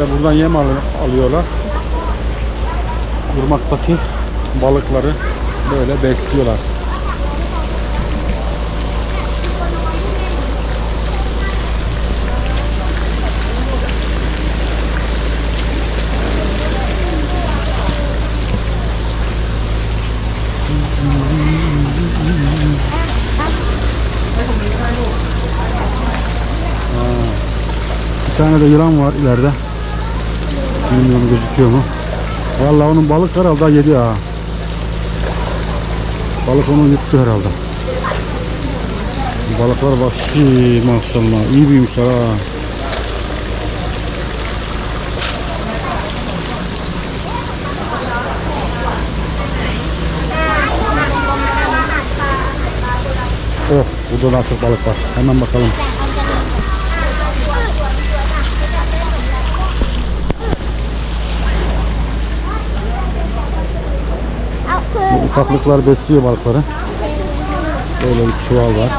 Buradan yem al- alıyorlar. Irmaktaki balıkları böyle besliyorlar. Bir tane de yılan var ileride. Bilmiyorum gözüküyor mu? Vallahi onun balık herhalde yedi ha. Balık onu yuttu herhalde. Balıklar vahşi maşallah. İyi büyümüşler ha. Oh, burada da artık balık var. Hemen bakalım. Ufaklıklar besliyor balıkları. Böyle bir çuval var.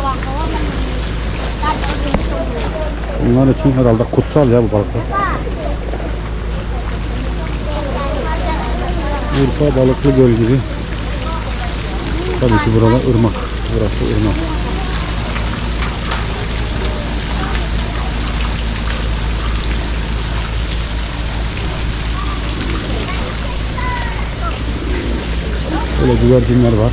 Bunlar için herhalde kutsal ya bu balıklar. Urfa Balıklı Göl gibi. Tabii ki burada ırmak. Burası ırmak. Böyle güvercinler var.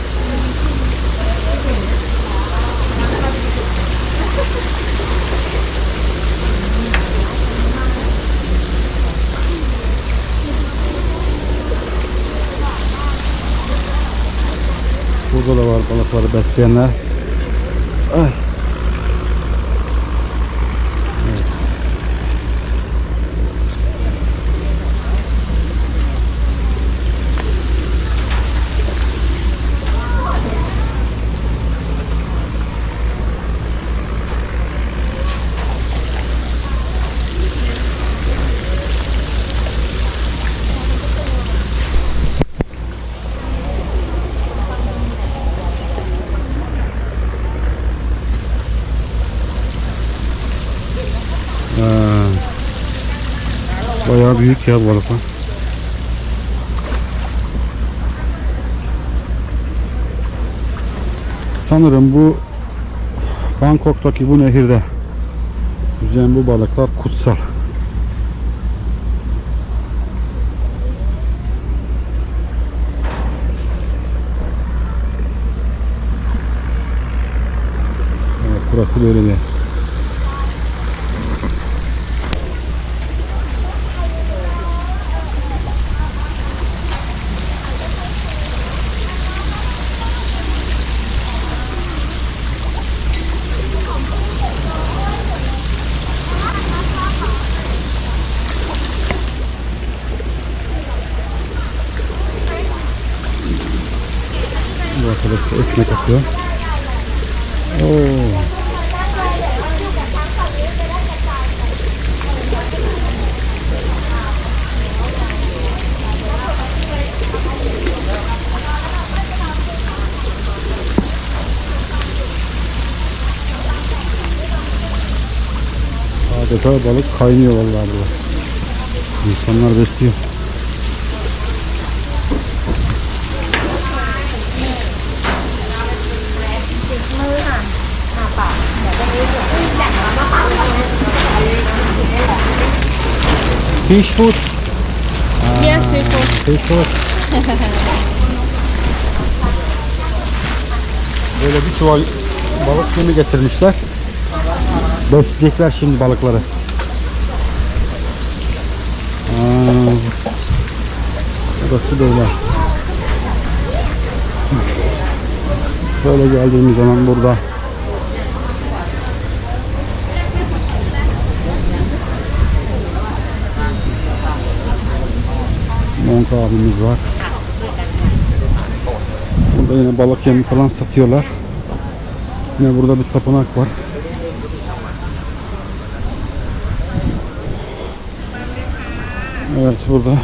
Burada da var balıkları besleyenler. Ay. Bayağı büyük ya bu balıklar. Sanırım bu Bangkok'taki bu nehirde yüzen bu balıklar kutsal. Evet, burası böyle bir Bu arkadaş da ekmek atıyor. Oo. Adeta balık kaynıyor vallahi burada. İnsanlar besliyor. Fish food. Yes, seafood. Fish food. Böyle bir çuval balık yemi getirmişler. Besleyecekler şimdi balıkları. Aa, burası böyle. Böyle geldiğimiz zaman burada Monk abimiz var. Burada yine balık yemi falan satıyorlar. Yine burada bir tapınak var. Evet burada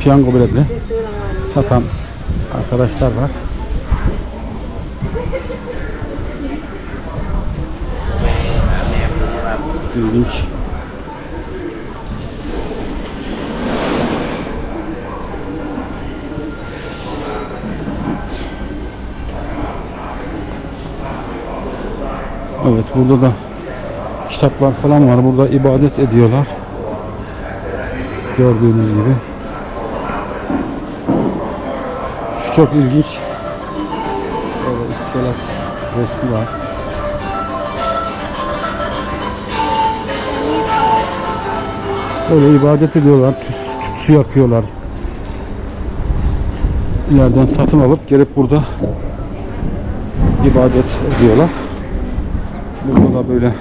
piyango biletli satan arkadaşlar var. İlginç. Evet burada da kitaplar falan var. Burada ibadet ediyorlar. Gördüğünüz gibi. Şu çok ilginç. Böyle iskelet resmi var. Böyle ibadet ediyorlar. Tüts, tütsü yakıyorlar. İleriden satın alıp gelip burada ibadet ediyorlar. Burada da böyle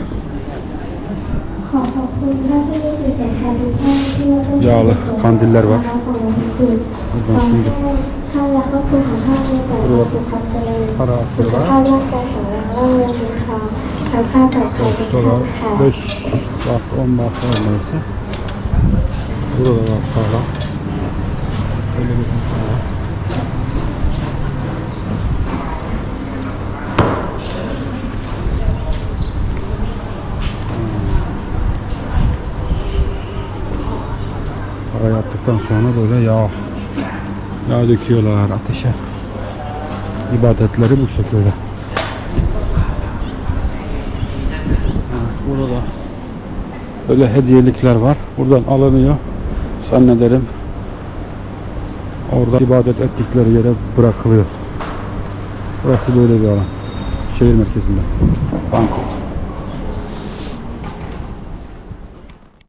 yağlı kandiller var. Buradan şimdi para atıyorlar. Kaç 5 bak 10 bak neyse. Burada da para. Elimizin para. Yaptıktan sonra böyle yağ yağ döküyorlar ateşe. İbadetleri bu şekilde. Evet, burada böyle hediyelikler var. Buradan alınıyor. Zannederim orada ibadet ettikleri yere bırakılıyor. Burası böyle bir alan. Şehir merkezinde. Bangkok.